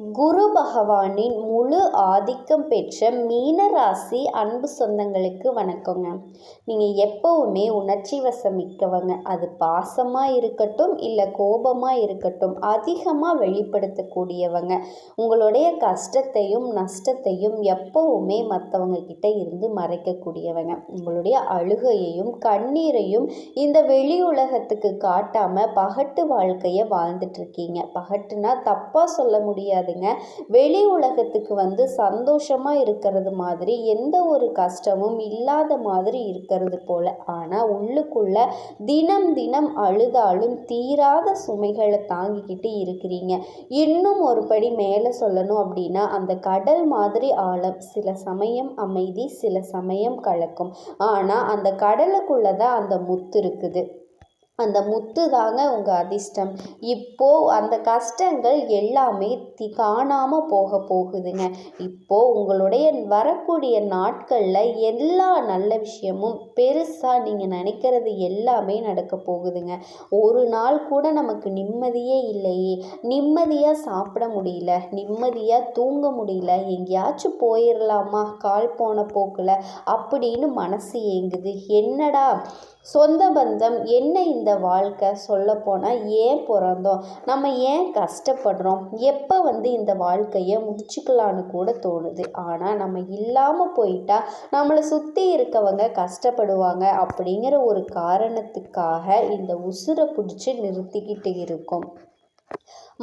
குரு பகவானின் முழு ஆதிக்கம் பெற்ற மீன ராசி அன்பு சொந்தங்களுக்கு வணக்கங்க. நீங்கள் எப்போவுமே உணர்ச்சி வசமிக்கவங்க. அது பாசமாக இருக்கட்டும் இல்லை கோபமாக இருக்கட்டும் அதிகமாக வெளிப்படுத்தக்கூடியவங்க. உங்களுடைய கஷ்டத்தையும் நஷ்டத்தையும் எப்போவுமே மற்றவங்க கிட்ட இருந்து மறைக்கக்கூடியவங்க. உங்களுடைய அழுகையையும் கண்ணீரையும் இந்த வெளி உலகத்துக்கு காட்டாமல் பகட்டு வாழ்க்கையை வாழ்ந்துட்டுருக்கீங்க பகட்டுனா தப்பாக சொல்ல முடியாது. முடியாதுங்க வெளி உலகத்துக்கு வந்து சந்தோஷமாக இருக்கிறது மாதிரி எந்த ஒரு கஷ்டமும் இல்லாத மாதிரி இருக்கிறது போல். ஆனால் உள்ளுக்குள்ள தினம் தினம் அழுதாலும் தீராத சுமைகளை தாங்கிக்கிட்டு இருக்கிறீங்க. இன்னும் ஒரு படி மேலே சொல்லணும் அப்படின்னா அந்த கடல் மாதிரி ஆழம் சில சமயம் அமைதி சில சமயம் கலக்கும். ஆனால் அந்த கடலுக்குள்ளே தான் அந்த முத்து இருக்குது. அந்த முத்து தாங்க உங்கள் அதிர்ஷ்டம். இப்போது அந்த கஷ்டங்கள் எல்லாமே தி காணாமல் போக போகுதுங்க. இப்போது உங்களுடைய வரக்கூடிய நாட்களில் எல்லா நல்ல விஷயமும் பெருசாக நீங்கள் நினைக்கிறது எல்லாமே நடக்க போகுதுங்க. ஒரு நாள் கூட நமக்கு நிம்மதியே இல்லையே. நிம்மதியாக சாப்பிட முடியல. நிம்மதியாக தூங்க முடியல. எங்கேயாச்சும் போயிடலாமா கால் போன போக்கில் அப்படின்னு மனசு ஏங்குது. என்னடா? சொந்த பந்தம் என்ன இந்த வாழ்க்கை சொல்லப்போனால் ஏன் பிறந்தோம்? நம்ம ஏன் கஷ்டப்படுறோம்? எப்போ வந்து இந்த வாழ்க்கையை முடிச்சுக்கலான்னு கூட தோணுது. ஆனால் நம்ம இல்லாமல் போயிட்டா நம்மளை சுற்றி இருக்கவங்க கஷ்டப்படுவாங்க அப்படிங்கிற ஒரு காரணத்துக்காக இந்த உசுரை பிடிச்சி நிறுத்திக்கிட்டு இருக்கோம்.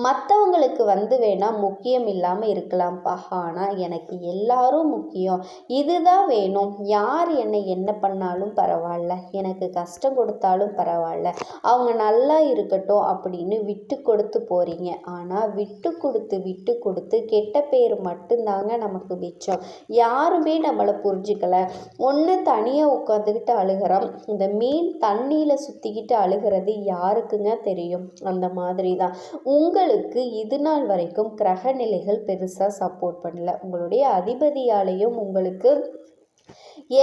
மற்றவங்களுக்கு வந்து வேணால் முக்கியம் இல்லாமல் இருக்கலாம்ப்பா. ஆனால் எனக்கு எல்லாரும் முக்கியம். இதுதான் வேணும். யார் என்னை என்ன பண்ணாலும் பரவாயில்ல. எனக்கு கஷ்டம் கொடுத்தாலும் பரவாயில்ல. அவங்க நல்லா இருக்கட்டும் அப்படின்னு விட்டு கொடுத்து போகிறீங்க ஆனால் விட்டு கொடுத்து விட்டு கொடுத்து கெட்ட பேர் மட்டும்தாங்க நமக்கு மிச்சம். யாருமே நம்மளை புரிஞ்சுக்கலை. ஒன்று தனியாக உட்காந்துக்கிட்டு அழுகிறோம். இந்த மீன் தண்ணியில் சுற்றிக்கிட்டு அழுகிறது யாருக்குங்க தெரியும்? அந்த மாதிரி தான் உங்கள் உங்களுக்கு இது நாள் வரைக்கும் கிரக நிலைகள் பெருசாக சப்போர்ட் பண்ணல. உங்களுடைய அதிபதியாலேயும் உங்களுக்கு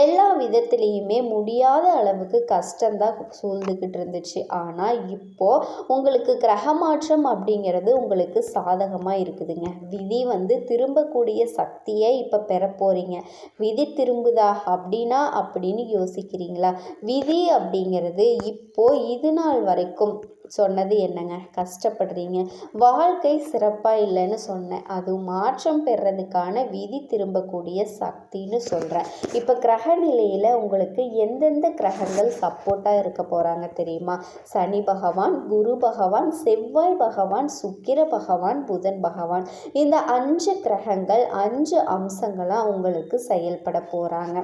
எல்லா விதத்துலேயுமே முடியாத அளவுக்கு கஷ்டம்தான் சூழ்ந்துக்கிட்டு இருந்துச்சு. ஆனால் இப்போது உங்களுக்கு கிரக மாற்றம் அப்படிங்கிறது உங்களுக்கு சாதகமாக இருக்குதுங்க. விதி வந்து திரும்பக்கூடிய சக்தியை இப்போ பெற போகிறீங்க விதி திரும்புதா அப்படின்னா அப்படின்னு யோசிக்கிறீங்களா? விதி அப்படிங்கிறது இப்போது இது நாள் வரைக்கும் சொன்னது என்னங்க? கஷ்டப்படுறீங்க. வாழ்க்கை சிறப்பாக இல்லைன்னு சொன்னேன். அது மாற்றம் பெறதுக்கான விதி திரும்பக்கூடிய சக்தின்னு சொல்கிறேன் இப்போ கிரக நிலையில் உங்களுக்கு எந்தெந்த கிரகங்கள் சப்போர்ட்டாக இருக்க போகிறாங்க தெரியுமா? சனி பகவான் குரு பகவான் செவ்வாய் பகவான் சுக்கிர பகவான் புதன் பகவான். இந்த அஞ்சு கிரகங்கள் அஞ்சு அம்சங்களாக உங்களுக்கு செயல்பட போகிறாங்க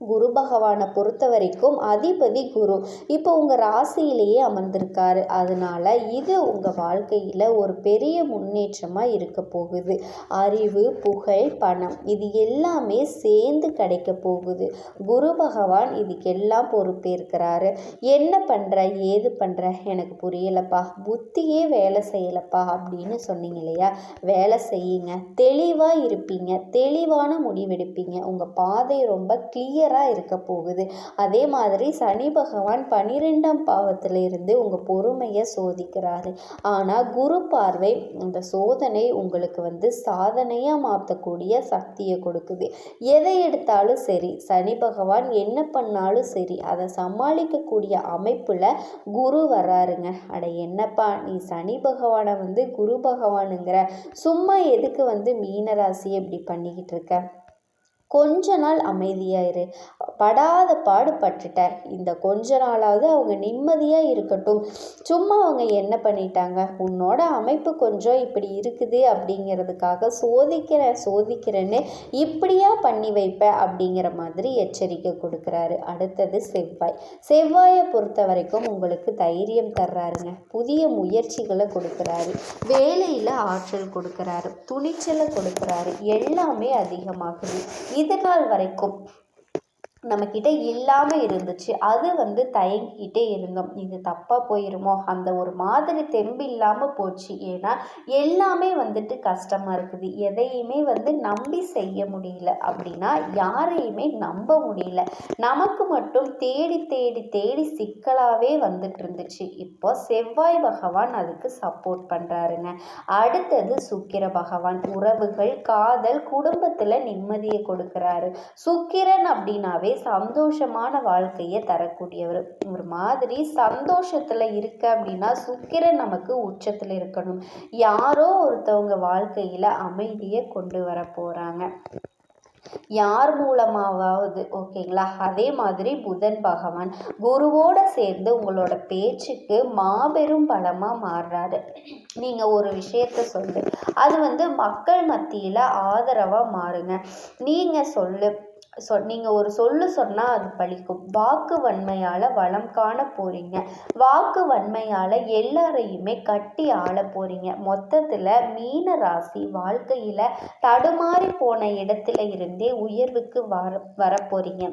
குரு பகவானை பொறுத்த வரைக்கும் அதிபதி குரு. இப்போ உங்கள் ராசியிலேயே அமர்ந்திருக்காரு. அதனால இது உங்கள் வாழ்க்கையில் ஒரு பெரிய முன்னேற்றமாக இருக்க போகுது. அறிவு புகழ் பணம் இது எல்லாமே சேர்ந்து கிடைக்க போகுது. குரு பகவான் இதுக்கெல்லாம் பொறுப்பேற்கிறாரு. என்ன பண்ணுற ஏது பண்ணுற எனக்கு புரியலப்பா. புத்தியே வேலை செய்யலப்பா அப்படின்னு சொன்னீங்க இல்லையா? வேலை செய்யுங்க. தெளிவாக இருப்பீங்க. தெளிவான முடிவெடுப்பீங்க. உங்கள் பாதை ரொம்ப கிளியர் கிளியராக இருக்க போகுது. அதே மாதிரி சனி பகவான் பன்னிரெண்டாம் பாவத்தில் இருந்து உங்கள் பொறுமையை சோதிக்கிறாரு. ஆனால் குரு பார்வை அந்த சோதனை உங்களுக்கு வந்து சாதனையாக மாற்றக்கூடிய சக்தியை கொடுக்குது. எதை எடுத்தாலும் சரி சனி பகவான் என்ன பண்ணாலும் சரி அதை சமாளிக்கக்கூடிய அமைப்பில் குரு வர்றாருங்க. அட என்னப்பா நீ சனி பகவானை வந்து குரு பகவானுங்கிற சும்மா எதுக்கு வந்து மீனராசியை இப்படி பண்ணிக்கிட்டு இருக்க? கொஞ்ச நாள் அமைதியாயிரு படாத பாடு பட்டுட்ட இந்த கொஞ்ச நாளாவது அவங்க நிம்மதியாக இருக்கட்டும். சும்மா அவங்க என்ன பண்ணிட்டாங்க? உன்னோட அமைப்பு கொஞ்சம் இப்படி இருக்குது அப்படிங்கிறதுக்காக சோதிக்கிற சோதிக்கிறேன்னு இப்படியா பண்ணி வைப்ப அப்படிங்கிற மாதிரி எச்சரிக்கை கொடுக்குறாரு. அடுத்தது செவ்வாய். செவ்வாயை பொறுத்த வரைக்கும் உங்களுக்கு தைரியம் தர்றாருங்க. புதிய முயற்சிகளை கொடுக்குறாரு. வேலையில் ஆற்றல் கொடுக்குறாரு. துணிச்சலை கொடுக்குறாரு. எல்லாமே அதிகமாகுது. இது நாள் வரைக்கும். நம்மக்கிட்ட இல்லாமல் இருந்துச்சு. அது வந்து தயங்கிக்கிட்டே இருந்தோம். இது தப்பாக போயிருமோ? அந்த ஒரு மாதிரி தெம்பு இல்லாமல் போச்சு. ஏன்னா எல்லாமே வந்துட்டு கஷ்டமாக இருக்குது. எதையுமே வந்து நம்பி செய்ய முடியல. அப்படின்னா யாரையுமே நம்ப முடியல. நமக்கு மட்டும் தேடி தேடி தேடி சிக்கலாகவே வந்துட்டு இருந்துச்சு. இப்போ செவ்வாய் பகவான் அதுக்கு சப்போர்ட் பண்ணுறாருங்க அடுத்தது சுக்கிர பகவான். உறவுகள் காதல் குடும்பத்தில் நிம்மதியை கொடுக்குறாரு. சுக்கிரன் அப்படின்னாவே சந்தோஷமான வாழ்க்கையை தரக்கூடியவர். ஒரு மாதிரி சந்தோஷத்தில் இருக்க அப்படின்னா சுக்கிரன் நமக்கு உச்சத்தில் இருக்கணும். யாரோ ஒருத்தவங்க வாழ்க்கையில் அமைதியை கொண்டு வர போகிறாங்க யார் மூலமாவது ஓகேங்களா? அதே மாதிரி புதன் பகவான் குருவோட சேர்ந்து உங்களோட பேச்சுக்கு மாபெரும் பலமாக மாறுறாரு. நீங்கள் ஒரு விஷயத்த சொல்லு. அது வந்து மக்கள் மத்தியில் ஆதரவாக மாறுங்க. நீங்கள் சொல்லு. சொ நீங்கள் ஒரு சொல்லு சொன்னால் அது பழிக்கும். வாக்கு வன்மையால் வளம் காண போகிறீங்க வாக்கு வன்மையால் எல்லாரையுமே கட்டி ஆள போகிறீங்க மொத்தத்தில் மீன ராசி வாழ்க்கையில் தடுமாறி போன இடத்துல இருந்தே உயர்வுக்கு வர வரப்போகிறீங்க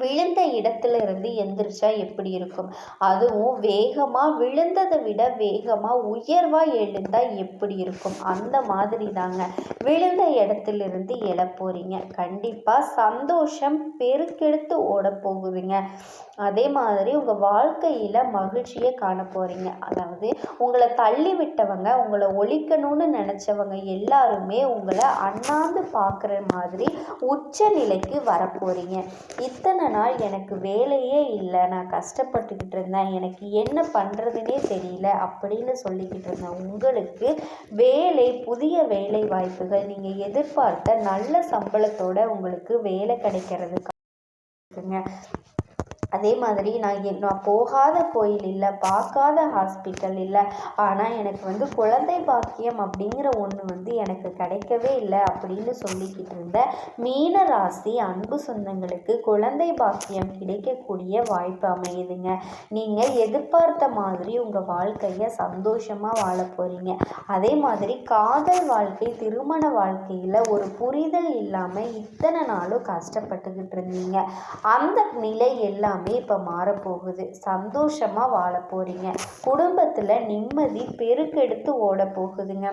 விழுந்த இடத்துல இருந்து எந்திரிச்சா எப்படி இருக்கும்? அதுவும் வேகமாக விழுந்ததை விட வேகமாக உயர்வாக எழுந்தால் எப்படி இருக்கும்? அந்த மாதிரி தாங்க. விழுந்த இடத்துலேருந்து எழ போகிறீங்க கண்டிப்பாக சந்தோஷம் பெருக்கெடுத்து ஓட போகுதுங்க அதே மாதிரி உங்கள் வாழ்க்கையில் மகிழ்ச்சியை காண போகிறீங்க அதாவது உங்களை தள்ளி விட்டவங்க உங்களை ஒழிக்கணும்னு நினச்சவங்க எல்லாருமே உங்களை அண்ணாந்து பார்க்குற மாதிரி உச்ச நிலைக்கு வரப்போகிறீங்க இத்தனை நாள் எனக்கு வேலையே இல்லை. நான் கஷ்டப்பட்டுக்கிட்டு இருந்தேன். எனக்கு என்ன பண்ணுறதுனே தெரியல அப்படின்னு சொல்லிக்கிட்டு இருந்தேன். உங்களுக்கு வேலை புதிய வேலை வாய்ப்புகள் நீங்கள் எதிர்பார்த்த நல்ல சம்பளத்தோட உங்களுக்கு வேலை கிடைக்கிறதுக்கு அதே மாதிரி நான் நான் போகாத கோயில் இல்லை பார்க்காத ஹாஸ்பிட்டல் இல்லை ஆனால் எனக்கு வந்து குழந்தை பாக்கியம் அப்படிங்கிற ஒன்று வந்து எனக்கு கிடைக்கவே இல்லை அப்படின்னு சொல்லிக்கிட்டு இருந்த மீன ராசி அன்பு சொந்தங்களுக்கு குழந்தை பாக்கியம் கிடைக்கக்கூடிய வாய்ப்பு அமையுதுங்க. நீங்கள் எதிர்பார்த்த மாதிரி உங்கள் வாழ்க்கையை சந்தோஷமாக வாழ போகிறீங்க அதே மாதிரி காதல் வாழ்க்கை திருமண வாழ்க்கையில் ஒரு புரிதல் இல்லாமல் இத்தனை நாளும் கஷ்டப்பட்டுக்கிட்டு இருந்தீங்க. அந்த நிலை எல்லாம் எல்லாமே இப்போ மாறப்போகுது. சந்தோஷமாக வாழ போகிறீங்க குடும்பத்தில் நிம்மதி பெருக்கெடுத்து ஓட போகுதுங்க.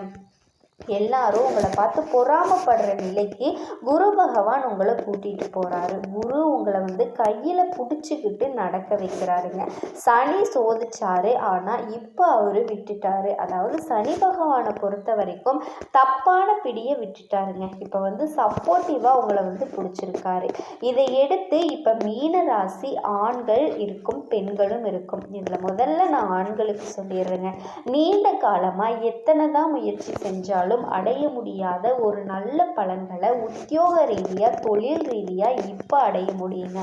எல்லாரும் உங்களை பார்த்து பொறாமப்படுற நிலைக்கு குரு பகவான் உங்களை கூட்டிகிட்டு போகிறாரு குரு உங்களை வந்து கையில் பிடிச்சிக்கிட்டு நடக்க வைக்கிறாருங்க. சனி சோதிச்சாரு ஆனால் இப்போ அவர் விட்டுட்டாரு. அதாவது சனி பகவானை பொறுத்த வரைக்கும் தப்பான பிடியை விட்டுட்டாருங்க. இப்போ வந்து சப்போர்ட்டிவாக உங்களை வந்து பிடிச்சிருக்காரு. இதை எடுத்து இப்போ மீன ராசி ஆண்கள் இருக்கும் பெண்களும் இருக்கும். இதில் முதல்ல நான் ஆண்களுக்கு சொல்லிடுறேங்க. நீண்ட காலமாக எத்தனை தான் முயற்சி செஞ்சாலும் யாராலும் அடைய முடியாத ஒரு நல்ல பலன்களை உத்தியோக ரீதியாக தொழில் ரீதியாக இப்போ அடைய முடியுங்க.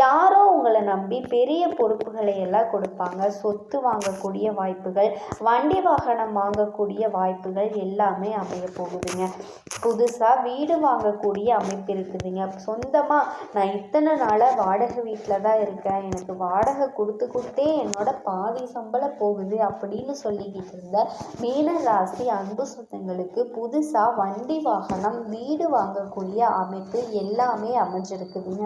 யாரோ உங்களை நம்பி பெரிய பொறுப்புகளை எல்லாம் கொடுப்பாங்க. சொத்து வாங்கக்கூடிய வாய்ப்புகள் வண்டி வாகனம் வாங்கக்கூடிய வாய்ப்புகள் எல்லாமே அமைய போகுதுங்க. புதுசாக வீடு வாங்கக்கூடிய அமைப்பு இருக்குதுங்க. சொந்தமாக நான் இத்தனை நாளாக வாடகை வீட்டில் தான் இருக்கேன். எனக்கு வாடகை கொடுத்து கொடுத்தே என்னோட பாதி சம்பளம் போகுது அப்படின்னு சொல்லிக்கிட்டு இருந்த மீன ராசி அன்பு சொந்தங்களுக்கு அவங்களுக்கு புதுசாக வண்டி வாகனம் வீடு வாங்கக்கூடிய அமைப்பு எல்லாமே அமைஞ்சிருக்குதுங்க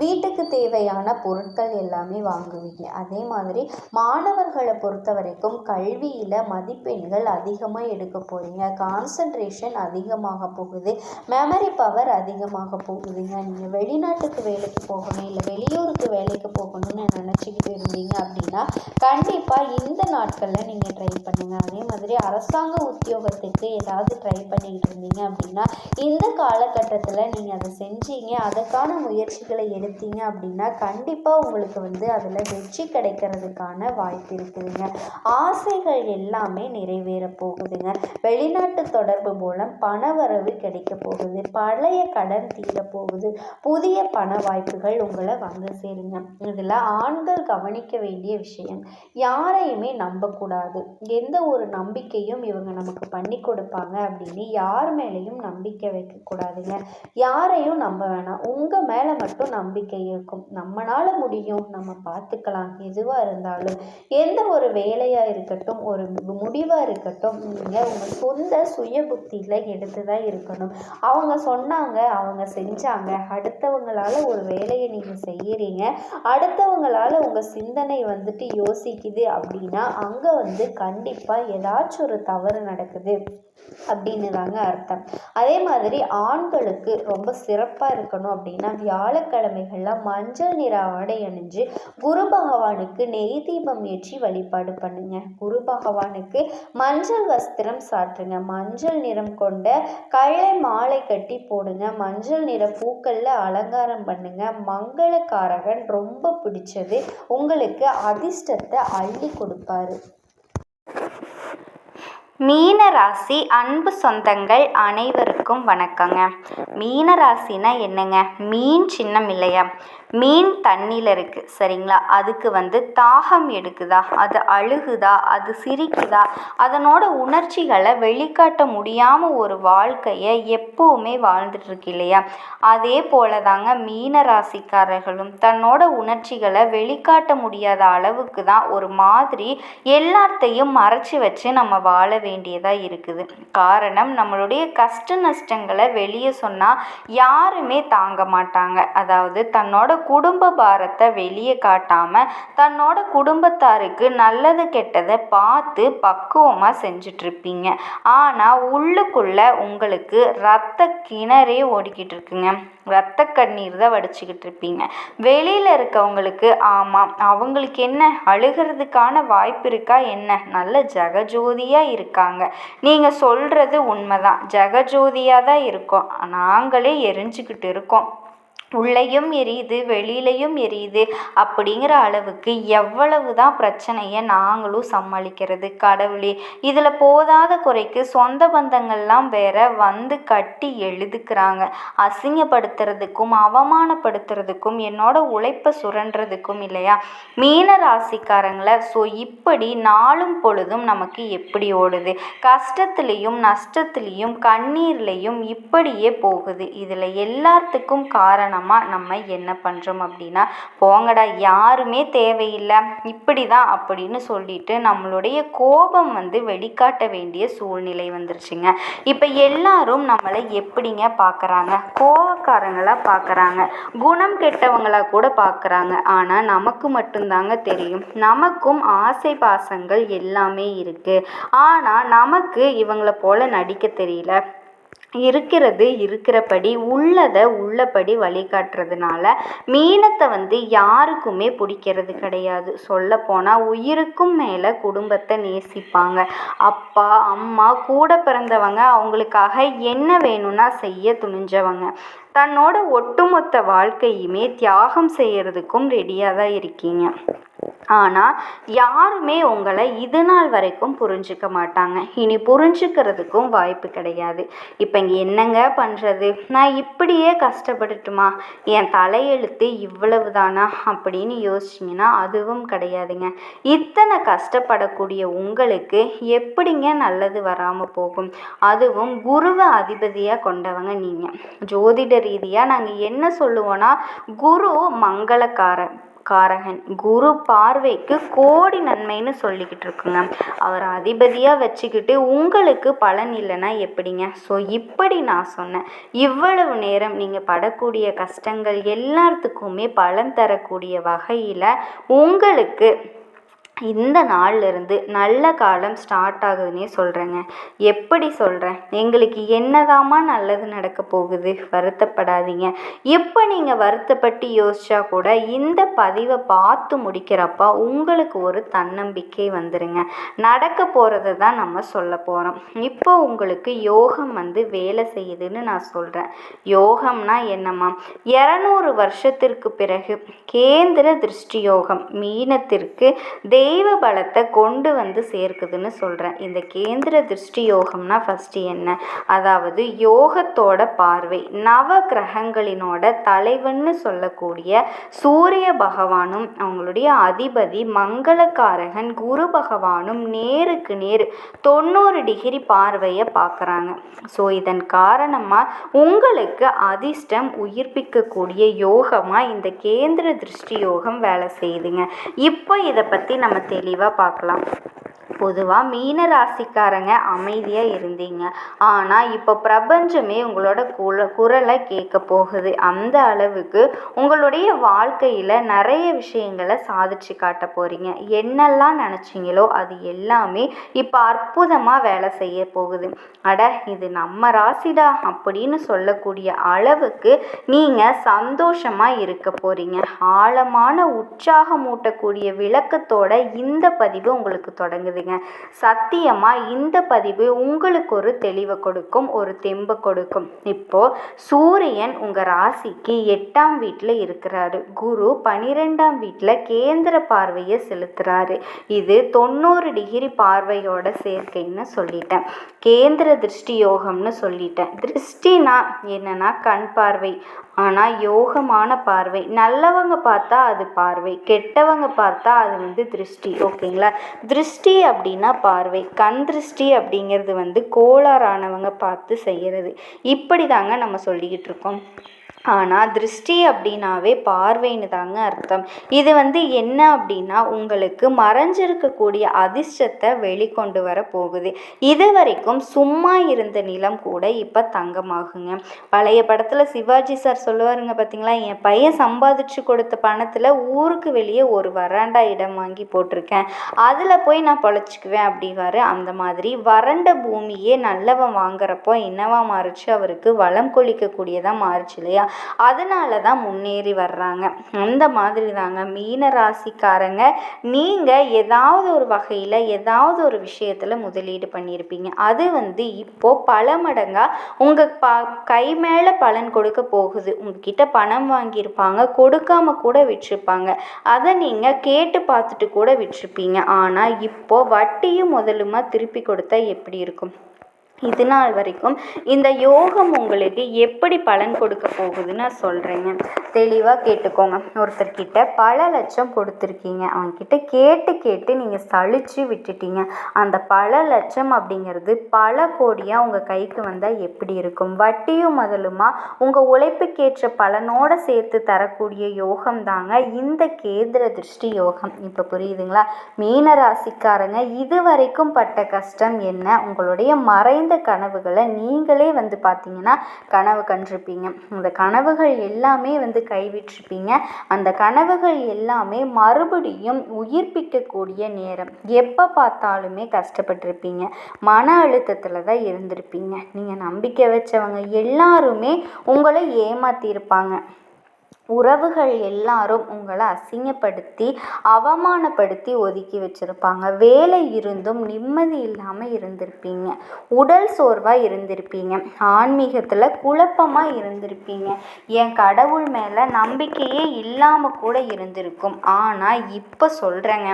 வீட்டுக்கு தேவையான பொருட்கள் எல்லாமே வாங்குவீங்க. அதே மாதிரி மாணவர்களை பொறுத்த வரைக்கும் கல்வியில் மதிப்பெண்கள் அதிகமாக எடுக்க போகிறீங்க கான்சன்ட்ரேஷன் அதிகமாக போகுது. மெமரி பவர் அதிகமாக போகுதுங்க. நீங்கள் வெளிநாட்டுக்கு வேலைக்கு போகணும் இல்லை வெளியூருக்கு வேலைக்கு போகணும்னு நினச்சிக்கிட்டு இருந்தீங்க அப்படின்னா கண்டிப்பாக இந்த நாட்களில் நீங்கள் ட்ரை பண்ணுங்கள் அதே மாதிரி அரசாங்க உத்தியோகத்துக்கு ஏதாவது ட்ரை பண்ணிக்கிட்டு இருந்தீங்க அப்படின்னா இந்த காலகட்டத்தில் நீங்கள் அதை செஞ்சீங்க. அதுக்கான முயற்சி முயற்சிகளை எடுத்தீங்க அப்படின்னா கண்டிப்பாக உங்களுக்கு வந்து அதில் வெற்றி கிடைக்கிறதுக்கான வாய்ப்பு இருக்குதுங்க. ஆசைகள் எல்லாமே நிறைவேற போகுதுங்க. வெளிநாட்டு தொடர்பு மூலம் பண வரவு கிடைக்க போகுது. பழைய கடன் தீர போகுது. புதிய பண வாய்ப்புகள் உங்களை வந்து சேருங்க. இதில் ஆண்கள் கவனிக்க வேண்டிய விஷயம் யாரையுமே நம்பக்கூடாது. எந்த ஒரு நம்பிக்கையும் இவங்க நமக்கு பண்ணி கொடுப்பாங்க அப்படின்னு யார் மேலேயும் நம்பிக்கை வைக்கக்கூடாதுங்க. யாரையும் நம்ப வேணாம். உங்கள் மேலே மட்டும் மட்டும் நம்பிக்கை இருக்கும். நம்மளால் முடியும். நம்ம பார்த்துக்கலாம் எதுவாக இருந்தாலும் எந்த ஒரு வேலையாக இருக்கட்டும் ஒரு முடிவாக இருக்கட்டும் நீங்கள் உங்கள் சொந்த சுய புத்தியில் எடுத்து தான் இருக்கணும். அவங்க சொன்னாங்க அவங்க செஞ்சாங்க. அடுத்தவங்களால் ஒரு வேலையை நீங்கள் செய்கிறீங்க அடுத்தவங்களால் உங்கள் சிந்தனை வந்துட்டு யோசிக்குது அப்படின்னா அங்கே வந்து கண்டிப்பாக ஏதாச்சும் ஒரு தவறு நடக்குது அப்படின்னு தாங்க அர்த்தம். அதே மாதிரி ஆண்களுக்கு ரொம்ப சிறப்பாக இருக்கணும் அப்படின்னா வியாழக்கிழமைகள்லாம் மஞ்சள் நிற ஆடை அணிஞ்சு குரு பகவானுக்கு நெய் தீபம் ஏற்றி வழிபாடு பண்ணுங்க. குரு பகவானுக்கு மஞ்சள் வஸ்திரம் சாற்றுங்க. மஞ்சள் நிறம் கொண்ட கழை மாலை கட்டி போடுங்க. மஞ்சள் நிற பூக்களில் அலங்காரம் பண்ணுங்க. மங்களக்காரகன் ரொம்ப பிடிச்சது உங்களுக்கு அதிர்ஷ்டத்தை அள்ளி கொடுப்பாரு. மீன ராசி அன்பு சொந்தங்கள் அனைவரும் அனைவருக்கும் வணக்கங்க. மீன ராசினா என்னங்க? மீன் சின்னம் இல்லையா? மீன் தண்ணியில் இருக்குது சரிங்களா? அதுக்கு வந்து தாகம் எடுக்குதா? அது அழுகுதா? அது சிரிக்குதா? அதனோட உணர்ச்சிகளை வெளிக்காட்ட முடியாமல் ஒரு வாழ்க்கையை எப்போவுமே வாழ்ந்துட்டுருக்கு இல்லையா? அதே போல தாங்க மீன ராசிக்காரர்களும் தன்னோட உணர்ச்சிகளை வெளிக்காட்ட முடியாத அளவுக்கு தான் ஒரு மாதிரி எல்லாத்தையும் மறைச்சி வச்சு நம்ம வாழ வேண்டியதாக இருக்குது. காரணம் நம்மளுடைய கஷ்ட நஷ்டங்களை வெளியே சொன்னால் யாருமே தாங்க மாட்டாங்க. அதாவது தன்னோட குடும்ப பாரத்தை வெளியே காட்டாமல் தன்னோட குடும்பத்தாருக்கு நல்லது கெட்டதை பார்த்து பக்குவமாக செஞ்சிட்ருப்பீங்க. ஆனால் உள்ளுக்குள்ளே உங்களுக்கு ரத்த கிணறே ஓடிக்கிட்டு இருக்குங்க. ரத்த கண்ணீர் தான் வடிச்சுக்கிட்டு இருப்பீங்க. வெளியில் இருக்கவங்களுக்கு ஆமாம் அவங்களுக்கு என்ன? அழுகிறதுக்கான வாய்ப்பு இருக்கா? என்ன? நல்ல ஜெகஜோதியாக இருக்காங்க. நீங்கள் சொல்கிறது உண்மைதான். ஜெகஜோதியாக தான் இருக்கோம். நாங்களே எரிஞ்சுக்கிட்டு இருக்கோம். உள்ளேயும் எரியுது வெளியிலையும் எரியுது அப்படிங்கிற அளவுக்கு எவ்வளவு தான் பிரச்சனையை நாங்களும் சமாளிக்கிறது. கடவுளே இதில் போதாத குறைக்கு சொந்த பந்தங்கள்லாம் வேற வந்து கட்டி எழுதுக்கிறாங்க. அசிங்கப்படுத்துறதுக்கும் அவமானப்படுத்துறதுக்கும் என்னோட உழைப்பை சுரண்டுறதுக்கும் இல்லையா? மீன ராசிக்காரங்களை ஸோ இப்படி நாளும் பொழுதும் நமக்கு எப்படி ஓடுது? கஷ்டத்துலேயும் நஷ்டத்துலேயும் கண்ணீர்லேயும் இப்படியே போகுது. இதில் எல்லாத்துக்கும் காரணம் காரணமாக நம்ம என்ன பண்ணுறோம் அப்படின்னா போங்கடா யாருமே தேவையில்லை இப்படி தான் அப்படின்னு சொல்லிட்டு நம்மளுடைய கோபம் வந்து வெளிக்காட்ட வேண்டிய சூழ்நிலை வந்துருச்சுங்க. இப்போ எல்லாரும் நம்மளை எப்படிங்க பார்க்குறாங்க கோபக்காரங்களாக பார்க்குறாங்க குணம் கெட்டவங்களாக கூட பார்க்குறாங்க ஆனால் நமக்கு மட்டும்தாங்க தெரியும். நமக்கும் ஆசை பாசங்கள் எல்லாமே இருக்குது ஆனால் நமக்கு இவங்களை போல் நடிக்க தெரியல. இருக்கிறது இருக்கிறபடி உள்ளதை உள்ளபடி வழிகாட்டுறதுனால மீனத்தை வந்து யாருக்குமே பிடிக்கிறது கிடையாது. சொல்லப்போனால் உயிருக்கும் மேலே குடும்பத்தை நேசிப்பாங்க. அப்பா அம்மா கூட பிறந்தவங்க அவங்களுக்காக என்ன வேணும்னா செய்ய துணிஞ்சவங்க. தன்னோட ஒட்டுமொத்த வாழ்க்கையுமே தியாகம் செய்கிறதுக்கும் ரெடியாக தான் இருக்கீங்க. ஆனால் யாருமே உங்களை இது நாள் வரைக்கும் புரிஞ்சுக்க மாட்டாங்க. இனி புரிஞ்சுக்கிறதுக்கும் வாய்ப்பு கிடையாது. இப்போ இங்கே என்னங்க பண்ணுறது நான் இப்படியே கஷ்டப்பட்டுட்டுமா? என் தலையெழுத்து இவ்வளவு தானா அப்படின்னு யோசிச்சிங்கன்னா அதுவும் கிடையாதுங்க. இத்தனை கஷ்டப்படக்கூடிய உங்களுக்கு எப்படிங்க நல்லது வராமல் போகும்? அதுவும் குருவை அதிபதியாக கொண்டவங்க நீங்கள் ஜோதிட ரீதியாக நாங்கள் என்ன சொல்லுவோன்னா குரு மங்களக்காரன். காரகன் குரு பார்வைக்கு கோடி நன்மைன்னு சொல்லிக்கிட்டு இருக்குங்க. அவர் அதிபதியாக வச்சுக்கிட்டு உங்களுக்கு பலன் இல்லைன்னா எப்படிங்க? ஸோ இப்படி நான் சொன்னேன். இவ்வளவு நேரம் நீங்கள் படக்கூடிய கஷ்டங்கள் எல்லாத்துக்குமே பலன் தரக்கூடிய வகையில் உங்களுக்கு இந்த நாள்லேருந்து நல்ல காலம் ஸ்டார்ட் ஆகுதுன்னே சொல்கிறேங்க எப்படி சொல்கிறேன் எங்களுக்கு என்னதாம்மா நல்லது நடக்க போகுது? வருத்தப்படாதீங்க. இப்போ நீங்கள் வருத்தப்பட்டு யோசிச்சா கூட இந்த பதிவை பார்த்து முடிக்கிறப்ப உங்களுக்கு ஒரு தன்னம்பிக்கை வந்துருங்க. நடக்க போகிறத தான் நம்ம சொல்ல போகிறோம் இப்போ உங்களுக்கு யோகம் வந்து வேலை செய்யுதுன்னு நான் சொல்கிறேன் யோகம்னா என்னம்மா? இரநூறு வருஷத்திற்கு பிறகு கேந்திர திருஷ்டி யோகம் மீனத்திற்கு தே தெய்வ பலத்தை கொண்டு வந்து சேர்க்குதுன்னு சொல்கிறேன் இந்த கேந்திர திருஷ்டி யோகம்னா ஃபஸ்ட்டு என்ன? அதாவது யோகத்தோட பார்வை. நவ கிரகங்களினோட தலைவன்னு சொல்லக்கூடிய சூரிய பகவானும் அவங்களுடைய அதிபதி மங்களக்காரகன் குரு பகவானும் நேருக்கு நேர் தொண்ணூறு டிகிரி பார்வையை பார்க்குறாங்க. ஸோ இதன் காரணமாக உங்களுக்கு அதிர்ஷ்டம் உயிர்ப்பிக்கக்கூடிய யோகமாக இந்த கேந்திர திருஷ்டி யோகம் வேலை செய்யுதுங்க. இப்போ இதை பற்றி நம்ம தெளிவாக பார்க்கலாம் பொதுவாக மீன ராசிக்காரங்க அமைதியாக இருந்தீங்க. ஆனால் இப்போ பிரபஞ்சமே உங்களோட குல குரலை கேட்க போகுது. அந்த அளவுக்கு உங்களுடைய வாழ்க்கையில் நிறைய விஷயங்களை சாதிச்சு காட்ட போகிறீங்க என்னெல்லாம் நினச்சிங்களோ அது எல்லாமே இப்போ அற்புதமாக வேலை செய்ய போகுது. அட இது நம்ம ராசிடா அப்படின்னு சொல்லக்கூடிய அளவுக்கு நீங்கள் சந்தோஷமாக இருக்க போகிறீங்க ஆழமான உற்சாகமூட்டக்கூடிய விளக்கத்தோட இந்த பதிவு உங்களுக்கு தொடங்குதுங்க. சத்தியமாக இந்த பதிவு உங்களுக்கு ஒரு தெளிவை கொடுக்கும் ஒரு தெம்பை கொடுக்கும். இப்போ சூரியன் உங்கள் ராசிக்கு எட்டாம் வீட்டில் இருக்கிறாரு. குரு பனிரெண்டாம் வீட்டில் கேந்திர பார்வையை செலுத்துறாரு. இது தொண்ணூறு டிகிரி பார்வையோட சேர்க்கைன்னு சொல்லிட்டேன். கேந்திர திருஷ்டி யோகம்னு சொல்லிட்டேன். திருஷ்டினா என்னன்னா கண் பார்வை. ஆனால் யோகமான பார்வை. நல்லவங்க பார்த்தா அது பார்வை. கெட்டவங்க பார்த்தா அது வந்து திருஷ்டி. ஓகேங்களா? திருஷ்டி அப்படின்னா பார்வை. கண் திருஷ்டி அப்படிங்கிறது வந்து கோளாறானவங்க பார்த்து செய்கிறது இப்படி தாங்க நம்ம சொல்லிக்கிட்டு இருக்கோம். ஆனால் திருஷ்டி அப்படின்னாவே பார்வைன்னு தாங்க அர்த்தம். இது வந்து என்ன அப்படின்னா உங்களுக்கு மறைஞ்சிருக்கக்கூடிய அதிர்ஷ்டத்தை வெளிக்கொண்டு வர போகுது. இது வரைக்கும் சும்மா இருந்த நிலம் கூட இப்போ தங்கமாகுங்க. பழைய படத்தில் சிவாஜி சார் சொல்லுவாருங்க பார்த்தீங்களா என் பையன் சம்பாதிச்சு கொடுத்த பணத்தில் ஊருக்கு வெளியே ஒரு வராண்டா இடம் வாங்கி போட்டிருக்கேன். அதில் போய் நான் பொழைச்சிக்குவேன் அப்படிவாரு அந்த மாதிரி வறண்ட பூமியே நல்லவன் வாங்குறப்போ என்னவா மாறுச்சு? அவருக்கு வளம் கொளிக்கக்கூடியதாக மாறுச்சு இல்லையா? அதனால தான் முன்னேறி வர்றாங்க. அந்த மாதிரி தாங்க மீன ராசிக்காரங்க. நீங்கள் ஏதாவது ஒரு வகையில் ஏதாவது ஒரு விஷயத்தில் முதலீடு பண்ணியிருப்பீங்க. அது வந்து இப்போது பல மடங்காக உங்கள் ப கை மேலே பலன் கொடுக்க போகுது. உங்ககிட்ட பணம் வாங்கியிருப்பாங்க. கொடுக்காம கூட விட்டுருப்பாங்க. அதை நீங்கள் கேட்டு பார்த்துட்டு கூட விட்டுருப்பீங்க. ஆனால் இப்போது வட்டியும் முதலுமா திருப்பி கொடுத்தா எப்படி இருக்கும்? இது நாள் வரைக்கும் இந்த யோகம் உங்களுக்கு எப்படி பலன் கொடுக்க போகுதுன்னு நான் சொல்கிறேங்க தெளிவாக கேட்டுக்கோங்க. ஒருத்தர்கிட்ட பல லட்சம் கொடுத்துருக்கீங்க. அவங்கக்கிட்ட கேட்டு கேட்டு நீங்கள் சளிச்சு விட்டுட்டீங்க. அந்த பல லட்சம் அப்படிங்கிறது பல கோடியாக உங்கள் கைக்கு வந்தால் எப்படி இருக்கும்? வட்டியும் முதலுமா? உங்கள் உழைப்புக்கேற்ற பலனோடு சேர்த்து தரக்கூடிய யோகம் தாங்க இந்த கேந்திர திருஷ்டி யோகம். இப்போ புரியுதுங்களா? மீன ராசிக்காரங்க இது வரைக்கும் பட்ட கஷ்டம் என்ன? உங்களுடைய மறைந்த இந்த கனவுகளை நீங்களே வந்து பார்த்தீங்கன்னா கனவு கண்டிருப்பீங்க. அந்த கனவுகள் எல்லாமே வந்து கைவிட்டிருப்பீங்க. அந்த கனவுகள் எல்லாமே மறுபடியும் உயிர்ப்பிக்கக்கூடிய நேரம். எப்போ பார்த்தாலுமே கஷ்டப்பட்டிருப்பீங்க. மன அழுத்தத்தில் தான் இருந்திருப்பீங்க. நீங்கள் நம்பிக்கை வச்சவங்க எல்லாருமே உங்களை ஏமாற்றியிருப்பாங்க உறவுகள் எல்லாரும் உங்களை அசிங்கப்படுத்தி அவமானப்படுத்தி ஒதுக்கி வச்சுருப்பாங்க. வேலை இருந்தும் நிம்மதி இல்லாமல் இருந்திருப்பீங்க. உடல் சோர்வாக இருந்திருப்பீங்க. ஆன்மீகத்தில் குழப்பமாக இருந்திருப்பீங்க. என் கடவுள் மேலே நம்பிக்கையே இல்லாமல் கூட இருந்திருக்கும். ஆனால் இப்போ சொல்கிறேங்க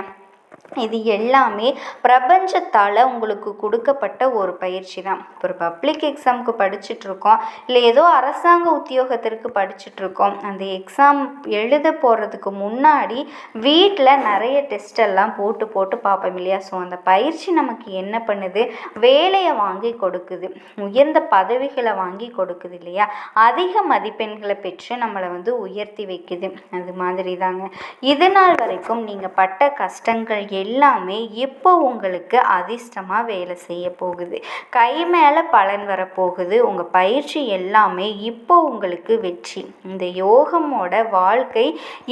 இது எல்லாமே பிரபஞ்சத்தால் உங்களுக்கு கொடுக்கப்பட்ட ஒரு பயிற்சி தான். ஒரு பப்ளிக் எக்ஸாமுக்கு படிச்சுட்ருக்கோம் இல்லை ஏதோ அரசாங்க உத்தியோகத்திற்கு படிச்சுட்ருக்கோம் அந்த எக்ஸாம் எழுத போகிறதுக்கு முன்னாடி வீட்டில் நிறைய டெஸ்ட் எல்லாம் போட்டு போட்டு பார்ப்போம் இல்லையா? ஸோ அந்த பயிற்சி நமக்கு என்ன பண்ணுது? வேலையை வாங்கி கொடுக்குது. உயர்ந்த பதவிகளை வாங்கி கொடுக்குது இல்லையா? அதிக மதிப்பெண்களை பெற்று நம்மளை வந்து உயர்த்தி வைக்குது. அது மாதிரி தாங்க இது நாள் வரைக்கும் நீங்கள் பட்ட கஷ்டங்கள் எல்லாமே இப்போ உங்களுக்கு அதிர்ஷ்டமாக வேலை செய்ய போகுது. கை மேலே பலன் வரப்போகுது உங்கள் பயிற்சி எல்லாமே இப்போ உங்களுக்கு வெற்றி. இந்த யோகமோட வாழ்க்கை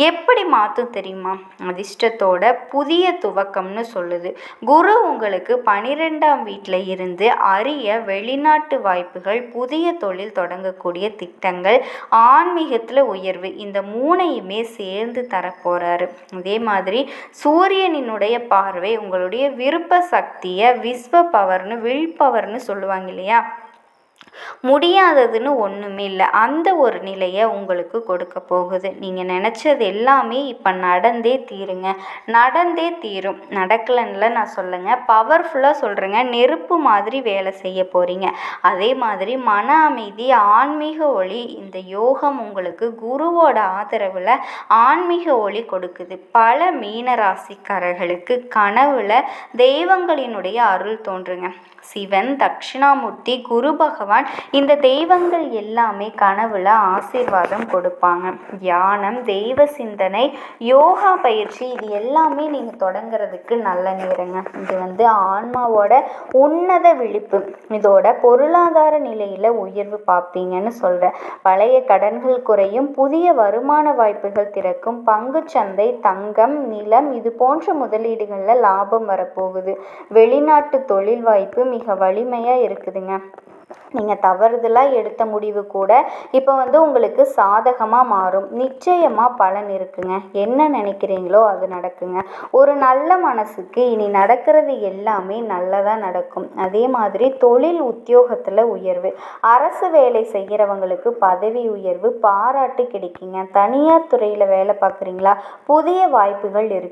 எப்படி மாற்றும் தெரியுமா? அதிர்ஷ்டத்தோட புதிய துவக்கம்னு சொல்லுது. குரு உங்களுக்கு பனிரெண்டாம் வீட்டில் இருந்து அரிய வெளிநாட்டு வாய்ப்புகள் புதிய தொழில் தொடங்கக்கூடிய திட்டங்கள் ஆன்மீகத்தில் உயர்வு இந்த மூணையுமே சேர்ந்து தரப்போகிறாரு அதே மாதிரி சூரியனின் சூரியனினுடைய பார்வை உங்களுடைய விருப்ப சக்தியை விஸ்வ பவர்னு வில் பவர்னு சொல்லுவாங்க இல்லையா? முடியாததுன்னு ஒன்றுமே இல்லை. அந்த ஒரு நிலையை உங்களுக்கு கொடுக்க போகுது. நீங்கள் நினச்சது எல்லாமே இப்போ நடந்தே தீருங்க. நடந்தே தீரும். நடக்கலைன்னுல நான் சொல்லுங்க. பவர்ஃபுல்லாக சொல்கிறேங்க நெருப்பு மாதிரி வேலை செய்ய போகிறீங்க அதே மாதிரி மன அமைதி ஆன்மீக ஒளி இந்த யோகம் உங்களுக்கு குருவோட ஆதரவில் ஆன்மீக ஒளி கொடுக்குது. பல மீனராசிக்காரர்களுக்கு கனவுல தெய்வங்களினுடைய அருள் தோன்றுங்க. சிவன் தட்சிணாமூர்த்தி குரு பகவான் இந்த தெய்வங்கள் எல்லாமே கனவுல ஆசீர்வாதம் கொடுப்பாங்க. தியானம் தெய்வ சிந்தனை யோகா பயிற்சி இது எல்லாமே நீங்கள் தொடங்குறதுக்கு நல்ல நேரங்க. இது வந்து ஆன்மாவோட உன்னத விழிப்பு. இதோட பொருளாதார நிலையில் உயர்வு பார்ப்பீங்கன்னு சொல்கிறேன் பழைய கடன்கள் குறையும் புதிய வருமான வாய்ப்புகள் திறக்கும் பங்கு சந்தை தங்கம் நிலம் இது போன்ற முதலீடுகளில் லாபம் வரப்போகுது. வெளிநாட்டு தொழில் வாய்ப்பு மிக வலிமையாக இருக்குதுங்க. நீங்கள் தவறுதலாக எடுத்த முடிவு கூட இப்போ வந்து உங்களுக்கு சாதகமாக மாறும். நிச்சயமாக பலன் இருக்குங்க. என்ன நினைக்கிறீங்களோ அது நடக்குங்க. ஒரு நல்ல மனசுக்கு இனி நடக்கிறது எல்லாமே நல்லதாக நடக்கும். அதே மாதிரி தொழில் உத்தியோகத்தில் உயர்வு. அரசு வேலை செய்கிறவங்களுக்கு பதவி உயர்வு பாராட்டு கிடைக்குங்க. தனியார் துறையில் வேலை பார்க்குறீங்களா? புதிய வாய்ப்புகள் இருக்கு.